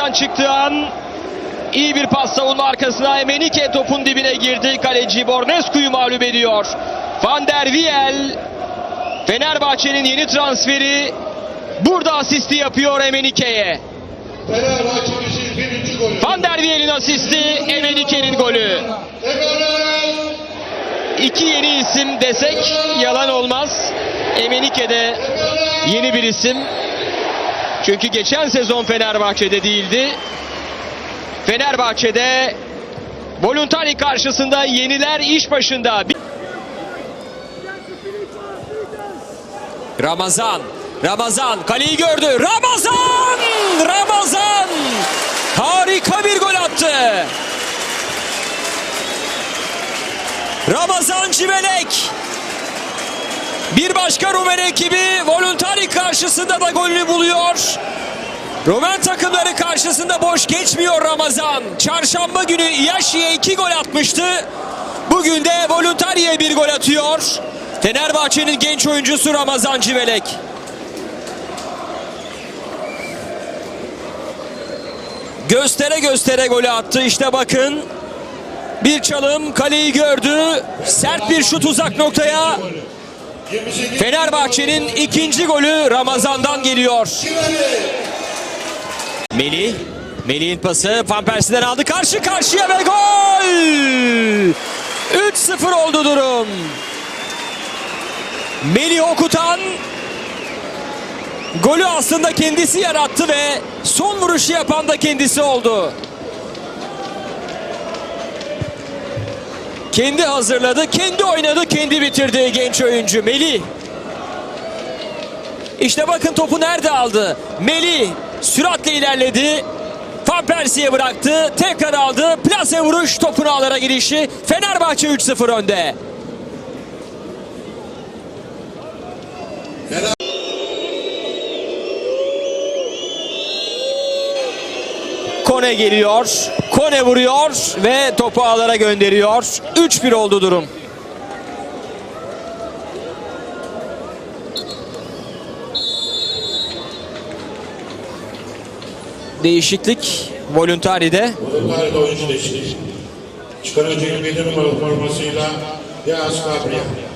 Offside'dan çıktığı an iyi bir pas savunma arkasına Emenike topun dibine girdi. Kaleci Bornescu'yu mağlup ediyor. Van der Wiel Fenerbahçe'nin yeni transferi burada asisti yapıyor Emenike'ye. Van der Wiel'in asisti Emenike'nin golü. İki yeni isim desek yalan olmaz. Emenike de yeni bir isim. Çünkü geçen sezon Fenerbahçe'de değildi. Fenerbahçe'de Voluntari karşısında yeniler iş başında. Ramazan, Ramazan kaleyi gördü. Ramazan! Ramazan! Harika bir gol attı. Ramazan Civelek. Bir başka Rumen ekibi Voluntari karşısında da golünü buluyor. Rumen takımları karşısında boş geçmiyor Ramazan. Çarşamba günü Iaşi'ye iki gol atmıştı. Bugün de Voluntari'ye bir gol atıyor. Fenerbahçe'nin genç oyuncusu Ramazan Civelek. Göstere göstere golü attı. İşte bakın. Bir çalım kaleyi gördü. Sert bir şut uzak noktaya. 28 Fenerbahçe'nin ikinci golü Ramazan'dan geliyor. Melih. Melih'in pası Van Persie'den aldı. Karşı karşıya ve gol! 3-0 oldu durum. Melih Okutan golü aslında kendisi yarattı ve son vuruşu yapan da kendisi oldu. Kendi hazırladı, kendi oynadı, kendi bitirdi genç oyuncu Melih. İşte bakın topu nerede aldı? Melih süratle ilerledi. Van Persie'ye bıraktı. Tekrar aldı. Plase vuruş topun ağlara girişi. Fenerbahçe 3-0 önde. Kone geliyor. Kone vuruyor ve topu ağlara gönderiyor. 3-1 oldu durum. Değişiklik Voluntari'de. Voluntaride oyuncu. Çıkan oyuncu 27 numaralı formasıyla Yağız Gabriel.